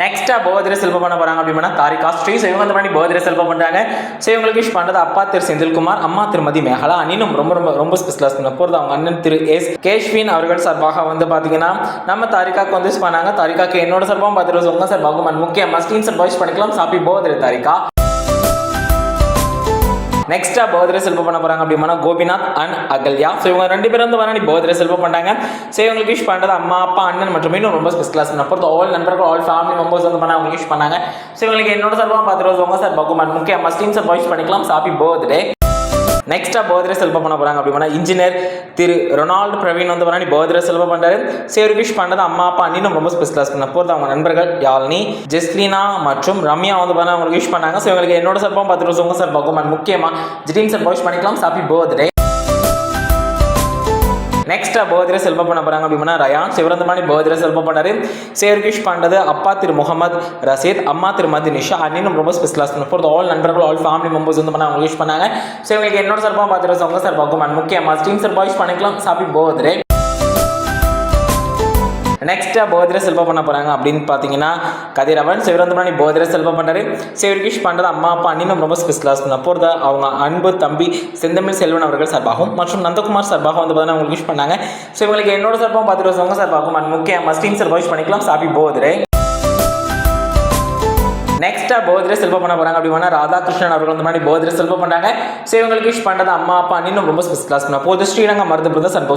நெக்ஸ்டா birthday செல்வம் பண்ண போறாங்க அப்படின்னா தாரிகா ஸ்ரீ ஸோ இவங்க வந்து பண்ணி பர்த்டே செல்வம் பண்றாங்க. ஸோ இவங்களுக்கு விஷ் பண்றது அப்பா திரு செந்தில்குமார் அம்மா திருமதி மேகலா அண்ணனும் ரொம்ப ரொம்ப ரொம்ப ஸ்பெஷலாக பண்ண போகிறது அவங்க அண்ணன் திரு எஸ் கேஷ்வின் அவர்கள் சார்பாக வந்து பார்த்தீங்கன்னா நம்ம தாரிகாக்கு வந்து பண்ணாங்க. தாரிகாக்கு என்னோட சார்பாகவும் பார்த்துட்டு உங்க சார்பாகவும் முக்கிய முக்கியமாக ஸ்க்ரீன் சார் வாய்ஸ் பண்ணிக்கலாம். Happy birthday Tharika. நெக்ஸ்டா பர்த்டே செல்வம் பண்ண போறாங்க அப்படின்னா கோபிநாத் அண்ட் அகல்யா. ஸோ இவங்க ரெண்டு பேரும் வந்து வரணும் பர்த்டே செல்வம் பண்ணாங்க ஸோ இவங்களுக்கு விஷ் பண்ணுறது அம்மா அப்பா அண்ணன் மற்றும் இன்னும் ரொம்ப ஸ்பெஷல் கிளாஸ் பொறுத்த ஆல் நண்பர்கள் ஆல் ஃபேமிலி மெம்பர்ஸ் வந்து பண்ண அவங்க விஷ் பண்ணாங்க. ஸோ இவங்களுக்கு என்னோட சார்பாக பார்த்துருவோம் சார் பகுமான் முக்கிய மஸ்டீம் சார் வாய்ஸ் பண்ணிக்கலாம். ஹாப்பி பர்த்டே நெக்ஸ்ட்டாக பர்த்டே செல்வம் பண்ண போகிறாங்க அப்படின்னா இன்ஜினியர் திரு ரொனால்டு பிரவீன் வந்து பண்ணி பர்த்டே செல்வம் பண்ணுறாரு சேர் விஷ் பண்ணது அம்மா அப்பா அண்ணினும் ரொம்ப ஸ்பெஷலாக பண்ண போகிறது அவங்க நண்பர்கள் யாழ்னி ஜெஸ்லினா மற்றும் ரம்யா வந்து பண்ண அவங்களுக்கு விஷ் பண்ணாங்க. ஸோ இவங்களுக்கு என்னோட சார்பாக பத்து ரோஸ் சார் பகுமான் முக்கியமாக ஜிடீன் சார் விஷ் பண்ணிக்கலாம். ஹாப்பி பர்த்டே நெக்ஸ்ட் பர்த்டே செல்வம் பண்ண போறாங்க அப்படின்னா ரயான் சிவரந்தமானி பர்த்டே செல்வம் பண்ணாரு. சேர்கிஷ் பண்ணது அப்பா திரு முகமது ரசீத் அம்மா திருமதி நிஷா அண்ணனும் ரொம்ப ஸ்பெஷலாக பண்ண போகிறது ஆல் நண்பர்கள் ஆல் ஃபேமிலி மெம்பர்ஸ் வந்து பண்ண அவங்க விஷ் பண்ணாங்க. ஸோ எங்களுக்கு என்னோட சார்பாக பார்த்துட்டு உங்க சார் பகுமான் முக்கியமாக ஸ்டீம் சார் வாய்ஸ் பண்ணிக்கலாம். ஹாப்பி பர்த்டே நெக்ஸ்ட்டாக போதிர செல்வம் பண்ண போகிறாங்க அப்படின்னு பார்த்தீங்கன்னா கதிரவன் சிவரந்தமணி போதிர செல்வம் பண்ணார் சிவகிஷ் பண்ணுறது அம்மா அப்பா அண்ணினும் ரொம்ப ஸ்பெஷலாக பண்ண போகிறது அவங்க அன்பு தம்பி செந்தமிழ் செல்வன் அவர்கள் சார்பாகவும் மற்றும் நந்தகுமார் சார்பாக வந்து பார்த்தீங்கன்னா அவங்களுக்கு விஷ் பண்ணாங்க. ஸோ இவங்களுக்கு என்னோட சார்பாகவும் பார்த்துட்டு உங்க சார்பாகவும் அண்ட் முக்கிய மஸ்டீன் சார் விஷ் பண்ணிக்கலாம். சாப்பி பர்த்டே நெக்ஸ்டா போதிர செல்வம் பண்ண போறாங்க. அப்படின்னா ராதாகிருஷ்ணன் அவர்கள் வந்து மாதிரி போதிர செல்வம் பண்ணாங்க. ஸோ இவங்களுக்கு விஷ் பண்ணது அம்மா அப்பா அண்ணினும் ரொம்ப ஸ்பெஷல் கிளாஸ் பண்ண. போது ஸ்ரீரங்கம் மருந்து பிரதர்ஸ் அண்ட்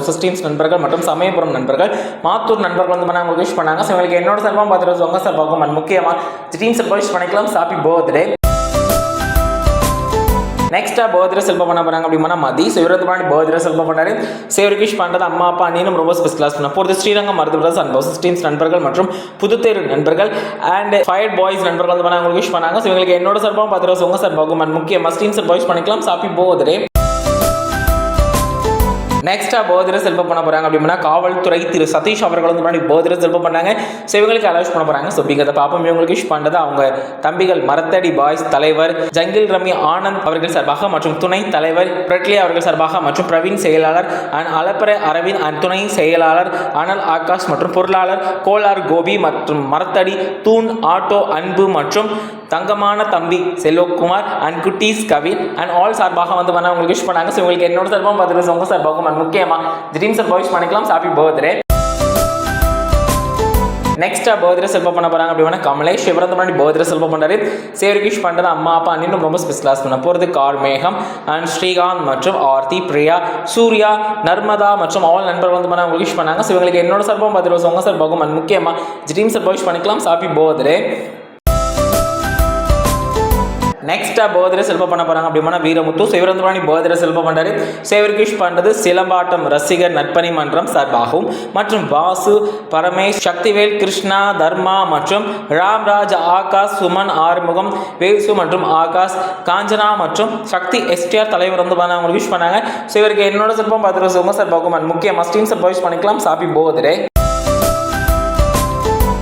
நண்பர்கள் மற்றும் சமயபுரம் நண்பர்கள். மாத்தூர் நண்பர்கள் வந்து மாதிரி அவங்களுக்கு விஷ் பண்ணாங்க. ஸோ இவங்களுக்கு என்னோட செல்வம் பார்த்துட்டு உங்க சார்பாகவும் முக்கியமாக முக்கியமா செல்வம் சார் விஷ் பண்ணிக்கலாம். சாப்பி போதே நெக்ஸ்டா பர்த்டே செல்வம் பண்ண போறாங்க அப்படின்னா மதி. சிவரத்து பண்ணி பர்த்டே செல்வம் பண்ணாரு சேவருக்கு விஷ் பண்றது அம்மா அப்பா அண்ணினும் ரொம்ப ஸ்பெஷல் கிளாஸ் பண்ண போகிறது ஸ்ரீரங்கம் மருத்துவ அண்ட் பஸ் டீம்ஸ் நண்பர்கள் மற்றும் புதுத்தேரு நண்பர்கள் அண்ட் ஃபயர் பாய்ஸ் நண்பர்கள் வந்து பண்ண அவங்களுக்கு விஷ் பண்ணாங்க. ஸோ இவங்களுக்கு என்னோட சார்பாகவும் பார்த்துட்டு உங்க சார் பகுமன் முக்கிய மஸ்டீம் சார் பாய்ஸ் பண்ணிக்கலாம். சாப்பி போதே நெக்ஸ்டா பர்த்டே செல்ப பண்ண போறாங்க அப்படின்னா காவல்துறை திரு சதீஷ் அவர்கள் வந்து முன்னாடி பர்த்டே செல்ப பண்ணாங்க. ஸோ இவங்களுக்கு அலோஸ் பண்ண போறாங்க. ஸோ அப்படிங்கிறத பார்ப்போம் இவங்களுக்கு விஷ் பண்றது அவங்க தம்பிகள் மரத்தடி பாய்ஸ் தலைவர் ஜங்கில் ரமி ஆனந்த் அவர்கள் சார்பாக மற்றும் துணை தலைவர் பிரட்லி அவர்கள் சார்பாக மற்றும் பிரவீன் செயலாளர் அண்ட் அலப்பறை அரவிந்த் அண்ட் துணை செயலாளர் அனல் ஆகாஷ் மற்றும் பொருளாளர் கோலார் கோபி மற்றும் மரத்தடி தூண் ஆட்டோ அன்பு மற்றும் தங்கமான தம்பி செல்வகுமார் அண்ட் குட்டீஸ் கவின் அண்ட் ஆல் சார்பாக வந்து பண்ண உங்களுக்கு விஷ் பண்ணாங்க. ஸோ உங்களுக்கு என்னோட சார்பாக பார்த்துட்டு உங்கள் சார்பாகவும் அண்ட் முக்கியமாக ட்ரீம் சார் விஷ் பண்ணிக்கலாம். ஹாப்பி பர்த்டே நெக்ஸ்ட்டாக பர்த்டே செல்பம் பண்ண போகிறாங்க அப்படின்னா கமலேஷ் சிவரந்த முன்னாடி பர்த்டே செல்வம் பண்ணாரு சேவரிகிஷ் பண்ணுறது அம்மா அப்பா அண்ணினும் ரொம்ப ஸ்பெஷல் பண்ண போகிறது கார் மேகம் அண்ட் ஸ்ரீகாந்த் மற்றும் ஆர்த்தி பிரியா சூர்யா நர்மதா மற்றும் ஆல் நண்பர்கள் வந்து பண்ண அவங்க விஷ் பண்ணாங்க. ஸோ இவங்களுக்கு என்னோட பத்து பார்த்துட்டு உங்கள் சார் and முக்கியமாக ட்ரீம் சார் விஷ் பண்ணிக்கலாம். சாப்பி பர்த்டே நெக்ஸ்ட்டாக பர்த்டே செல்வம் பண்ண போகிறாங்க அப்படின்னா வீரமுத்து சிவரந்தவாணி பர்த்டே செல்வம் பண்றாரு. சேவர்கிஷ் பண்ணுறது சிலம்பாட்டம் ரசிகர் நற்பணி மன்றம் சார்பாகவும் மற்றும் வாசு பரமேஷ் சக்திவேல் கிருஷ்ணா தர்மா மற்றும் ராம்ராஜ் ஆகாஷ் சுமன் ஆறுமுகம் வேசு மற்றும் ஆகாஷ் காஞ்சனா மற்றும் சக்தி எஸ்டிஆர் தலைவர் வந்து பண்ண விஷ் பண்ணாங்க. ஸோ இவருக்கு என்னோட சிற்பம் பார்த்துருக்க உங்க சார் பகுமான் முக்கிய மஸ்டீம் சார் விஷ் பண்ணிக்கலாம். சாப்பி போதிரே